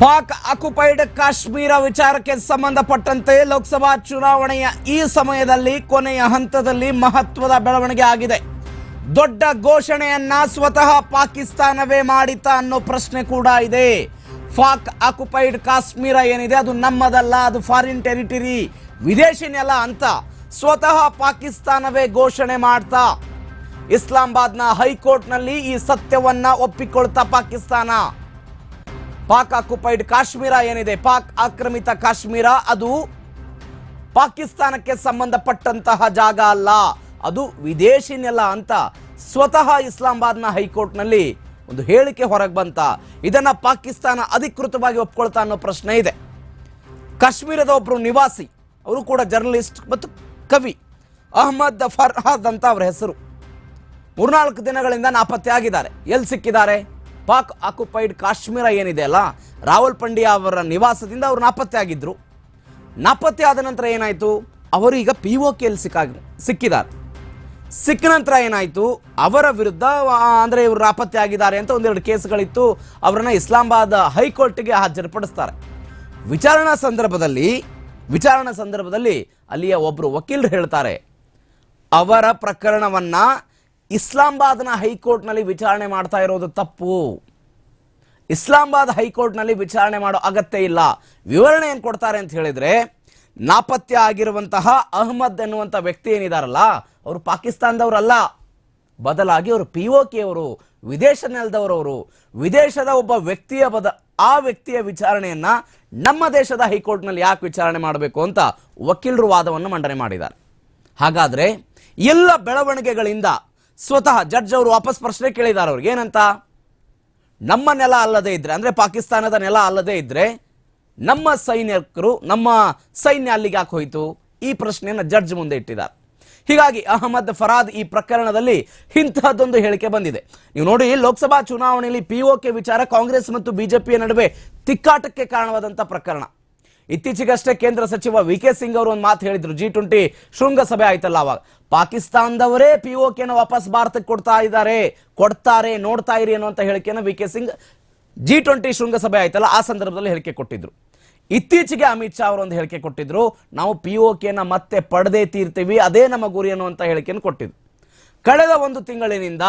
Pak occupied Kashmir ವಿಚಾರಕ್ಕೆ ಸಂಬಂಧಪಟ್ಟಂತೆ ಲೋಕಸಭಾ ಚುನಾವಣೆಯ ಈ ಸಮಯದಲ್ಲಿ ಕೊನೆಯ ಹಂತದಲ್ಲಿ ಮಹತ್ವದ ಬೆಳವಣಿಗೆ ಆಗಿದೆ. ದೊಡ್ಡ ಘೋಷಣೆಯನ್ನ ಸ್ವತಃ ಪಾಕಿಸ್ತಾನವೇ ಮಾಡಿತ ಅನ್ನೋ ಪ್ರಶ್ನೆ ಕೂಡ ಇದೆ. ಪಾಕ್ ಆಕ್ಯುಪೈಡ್ ಕಾಶ್ಮೀರ ಏನಿದೆ ಅದು ನಮ್ಮದಲ್ಲ, ಅದು ಫಾರಿನ್ ಟೆರಿಟರಿ ವಿದೇಶಿ ನೆಲ ಅಂತ ಸ್ವತಃ ಪಾಕಿಸ್ತಾನವೇ ಘೋಷಣೆ ಮಾಡ್ತಾ. ಇಸ್ಲಾಮಾಬಾದ್ನ ಹೈಕೋರ್ಟ್ನಲ್ಲಿ ಈ ಸತ್ಯವನ್ನ ಒಪ್ಪಿಕೊಳ್ತಾ ಪಾಕಿಸ್ತಾನ. ಪಾಕ್ ಆಕ್ಯುಪೈಡ್ ಕಾಶ್ಮೀರ ಏನಿದೆ? ಪಾಕ್ ಆಕ್ರಮಿತ ಕಾಶ್ಮೀರ, ಅದು ಪಾಕಿಸ್ತಾನಕ್ಕೆ ಸಂಬಂಧಪಟ್ಟಂತಹ ಜಾಗ ಅಲ್ಲ. ಅದು ವಿದೇಶಿ ನೆಲ ಅಂತ ಸ್ವತಃ ಇಸ್ಲಾಮಾಬಾದ್ನ ಹೈಕೋರ್ಟ್ನಲ್ಲಿ ಒಂದು ಹೇಳಿಕೆ ಹೊರಗೆ ಬಂತ. ಇದನ್ನ ಪಾಕಿಸ್ತಾನ ಅಧಿಕೃತವಾಗಿ ಒಪ್ಕೊಳ್ತಾ ಅನ್ನೋ ಪ್ರಶ್ನೆ ಇದೆ. ಕಾಶ್ಮೀರದ ಒಬ್ಬರು ನಿವಾಸಿ, ಅವರು ಕೂಡ ಜರ್ನಲಿಸ್ಟ್ ಮತ್ತು ಕವಿ, ಅಹ್ಮದ್ ಫರ್ಹಾದ್ ಅಂತ ಅವರ ಹೆಸರು. ಮೂರ್ನಾಲ್ಕು ದಿನಗಳಿಂದ ನಾಪತ್ತೆ ಆಗಿದ್ದಾರೆ ಎಲ್ಲಿ ಸಿಕ್ಕಿದ್ದಾರೆ? ಪಾಕ್ ಆಕ್ಯುಪೈಡ್ ಕಾಶ್ಮೀರ ಏನಿದೆ ಅಲ್ಲ, ರಾಹುಲ್ ಪಂಡ್ಯ ಅವರ ನಿವಾಸದಿಂದ ಅವರು ನಾಪತ್ತೆ ಆಗಿದ್ರು. ನಾಪತ್ತೆ ಆದ ನಂತರ ಏನಾಯಿತು? ಅವರು ಈಗ ಪಿ ಒ ಕೆಯಲ್ಲಿ ಸಿಕ್ಕಾಗ, ಸಿಕ್ಕಿದ್ದಾರೆ. ಸಿಕ್ಕ ನಂತರ ಏನಾಯಿತು? ಅವರ ವಿರುದ್ಧ ಅಂದರೆ ಅಂದ್ರೆ ಇವರು ನಾಪತ್ತೆ ಆಗಿದ್ದಾರೆ ಅಂತ ಒಂದೆರಡು ಕೇಸ್ಗಳಿತ್ತು. ಅವರನ್ನು ಇಸ್ಲಾಮಾಬಾದ್ ಹೈಕೋರ್ಟ್ಗೆ ಹಾಜರುಪಡಿಸ್ತಾರೆ. ವಿಚಾರಣಾ ಸಂದರ್ಭದಲ್ಲಿ ವಿಚಾರಣಾ ಸಂದರ್ಭದಲ್ಲಿ ಅಲ್ಲಿಯ ಒಬ್ಬರು ವಕೀಲರು ಹೇಳ್ತಾರೆ, ಅವರ ಪ್ರಕರಣವನ್ನ ಇಸ್ಲಾಮಾಬಾದ್ನ ಹೈಕೋರ್ಟ್ನಲ್ಲಿ ವಿಚಾರಣೆ ಮಾಡ್ತಾ ಇರೋದು ತಪ್ಪು. ಇಸ್ಲಾಮಾಬಾದ್ ಹೈಕೋರ್ಟ್ನಲ್ಲಿ ವಿಚಾರಣೆ ಮಾಡೋ ಅಗತ್ಯ ಇಲ್ಲ. ವಿವರಣೆ ಏನು ಕೊಡ್ತಾರೆ ಅಂತ ಹೇಳಿದ್ರೆ ನಾಪತ್ಯ ಆಗಿರುವಂತಹ ಅಹ್ಮದ್ ಎನ್ನುವಂಥ ವ್ಯಕ್ತಿ ಏನಿದಾರಲ್ಲ, ಅವರು ಪಾಕಿಸ್ತಾನದವರಲ್ಲ. ಬದಲಾಗಿ ಅವರು ಪಿ ಓ ಕೆ ಅವರು, ವಿದೇಶ ನೆಲದವರವರು. ವಿದೇಶದ ಒಬ್ಬ ವ್ಯಕ್ತಿಯ ಬದ, ಆ ವ್ಯಕ್ತಿಯ ವಿಚಾರಣೆಯನ್ನ ನಮ್ಮ ದೇಶದ ಹೈಕೋರ್ಟ್ನಲ್ಲಿ ಯಾಕೆ ವಿಚಾರಣೆ ಮಾಡಬೇಕು ಅಂತ ವಕೀಲರು ವಾದವನ್ನು ಮಂಡನೆ ಮಾಡಿದ್ದಾರೆ. ಹಾಗಾದರೆ, ಎಲ್ಲ ಬೆಳವಣಿಗೆಗಳಿಂದ ಸ್ವತಃ ಜಡ್ಜ್ ಅವರು ವಾಪಸ್ ಪ್ರಶ್ನೆ ಕೇಳಿದ್ದಾರೆ ಅವ್ರಿಗೆ. ಏನಂತ? ನಮ್ಮ ನೆಲ ಅಲ್ಲದೆ ಇದ್ರೆ, ಅಂದ್ರೆ ಪಾಕಿಸ್ತಾನದ ನೆಲ ಅಲ್ಲದೆ ಇದ್ರೆ ನಮ್ಮ ಸೈನಿಕರು, ನಮ್ಮ ಸೈನ್ಯ ಅಲ್ಲಿಗೆ ಯಾಕೆ ಹೋಯಿತು? ಈ ಪ್ರಶ್ನೆಯನ್ನು ಜಡ್ಜ್ ಮುಂದೆ ಇಟ್ಟಿದ್ದಾರೆ. ಹೀಗಾಗಿ ಅಹಮದ್ ಫರಾದ್ ಈ ಪ್ರಕರಣದಲ್ಲಿ ಇಂತಹದ್ದೊಂದು ಹೇಳಿಕೆ ಬಂದಿದೆ. ನೀವು ನೋಡಿ, ಲೋಕಸಭಾ ಚುನಾವಣೆಯಲ್ಲಿ ಪಿಒಕೆ ವಿಚಾರ ಕಾಂಗ್ರೆಸ್ ಮತ್ತು ಬಿಜೆಪಿಯ ನಡುವೆ ತಿಕ್ಕಾಟಕ್ಕೆ ಕಾರಣವಾದಂಥ ಪ್ರಕರಣ. ಇತ್ತೀಚೆಗಷ್ಟೇ ಕೇಂದ್ರ ಸಚಿವ ವಿ ಕೆ ಸಿಂಗ್ ಅವರು ಒಂದು ಮಾತು ಹೇಳಿದ್ರು. ಜಿ ಟ್ವೆಂಟಿ ಶೃಂಗಸಭೆ ಆಯ್ತಲ್ಲ ಅವಾಗ. ಪಾಕಿಸ್ತಾನದವರೇ ಪಿ ನ ವಾಪಸ್ ಭಾರತಕ್ಕೆ ಕೊಡ್ತಾ ಇದ್ದಾರೆ. ಕೊಡ್ತಾರೆ, ನೋಡ್ತಾ ಇರಿ ಅನ್ನುವಂಥ ಹೇಳಿಕೆಯನ್ನು V K Singh G twenty ಶೃಂಗಸಭೆ ಆಯ್ತಲ್ಲ, ಆ ಸಂದರ್ಭದಲ್ಲಿ ಹೇಳಿಕೆ ಕೊಟ್ಟಿದ್ರು. ಇತ್ತೀಚೆಗೆ ಅಮಿತ್ ಶಾ ಅವರು ಒಂದು ಹೇಳಿಕೆ ಕೊಟ್ಟಿದ್ರು, ನಾವು ಪಿ ನ ಮತ್ತೆ ಪಡೆದೇ ತೀರ್ತೀವಿ, ಅದೇ ನಮ್ಮ ಗುರಿ ಅನ್ನುವಂಥ ಹೇಳಿಕೆಯನ್ನು ಕೊಟ್ಟಿದ್ರು. ಕಳೆದ ಒಂದು ತಿಂಗಳಿನಿಂದ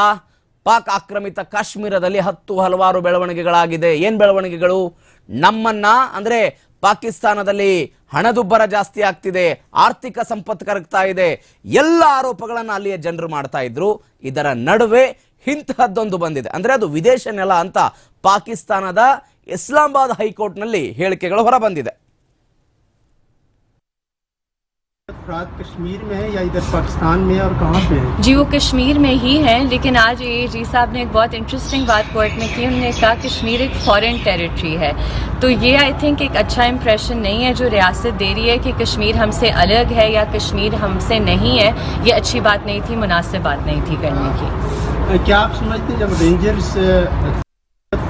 ಪಾಕ್ ಆಕ್ರಮಿತ ಕಾಶ್ಮೀರದಲ್ಲಿ ಹತ್ತು ಹಲವಾರು ಬೆಳವಣಿಗೆಗಳಾಗಿದೆ. ಏನು ಬೆಳವಣಿಗೆಗಳು? ನಮ್ಮನ್ನ, ಅಂದ್ರೆ ಪಾಕಿಸ್ತಾನದಲ್ಲಿ ಹಣದುಬ್ಬರ ಜಾಸ್ತಿ ಆಗ್ತಿದೆ, ಆರ್ಥಿಕ ಸಂಪತ್ತು ಕರಗ್ತಾ ಇದೆ. ಎಲ್ಲ ಆರೋಪಗಳನ್ನು ಅಲ್ಲಿಯ ಜನರು ಮಾಡ್ತಾ ಇದ್ರು. ಇದರ ನಡುವೆ ಇಂತಹದ್ದೊಂದು ಬಂದಿದೆ. ಅಂದರೆ ಅದು ವಿದೇಶ ನೆಲ ಅಂತ ಪಾಕಿಸ್ತಾನದ ಇಸ್ಲಾಮಾಬಾದ್ ಹೈಕೋರ್ಟ್ನಲ್ಲಿ ಹೇಳಿಕೆಗಳು ಹೊರಬಂದಿದೆ. افراد کشمیر میں ہیں یا ادھر پاکستان میں اور کہاں پہ ہیں؟ جی وہ کشمیر میں ہی ہیں لیکن آج اے جی صاحب نے ایک بہت انٹرسٹنگ بات کوٹ میں کی انہوں نے کہا کشمیر ایک فورن ٹیریٹری ہے۔ تو یہ آئی تھنک ایک اچھا امپریشن نہیں ہے جو ریاست دے رہی ہے کہ کشمیر ہم سے الگ ہے یا کشمیر ہم سے نہیں ہے۔ یہ اچھی بات نہیں تھی مناسب بات نہیں تھی کرنے کی۔ کیا آپ سمجھتے جب رینجرز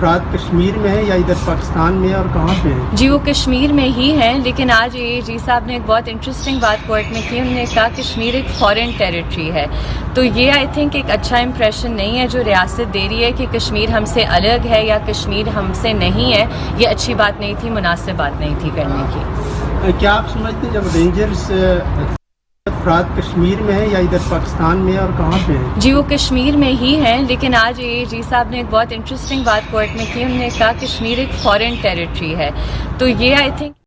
افراد کشمیر میں ہیں یا ادھر پاکستان میں اور کہاں پہ ہیں؟ جی وہ کشمیر میں ہی ہیں لیکن آج اے جی صاحب نے ایک بہت انٹرسٹنگ بات کورٹ میں کی انہوں نے کہا کشمیر ایک فورن ٹیریٹری ہے۔ تو یہ آئی تھنک ایک اچھا امپریشن نہیں ہے جو ریاست دے رہی ہے کہ کشمیر ہم سے الگ ہے یا کشمیر ہم سے نہیں ہے۔ یہ اچھی بات نہیں تھی مناسب بات نہیں تھی کرنے کی۔ کیا آپ سمجھتے ہیں جب رینجرز افراد کشمیر میں ہیں یا ادھر پاکستان میں اور کہاں پہ ہیں؟ جی وہ کشمیر میں ہی ہیں، لیکن آج اے جی صاحب نے ایک بہت انٹرسٹنگ بات کورٹ میں کی، انہوں نے کہا کشمیر ایک فارن ٹیریٹری ہے۔ تو یہ آئی تھنک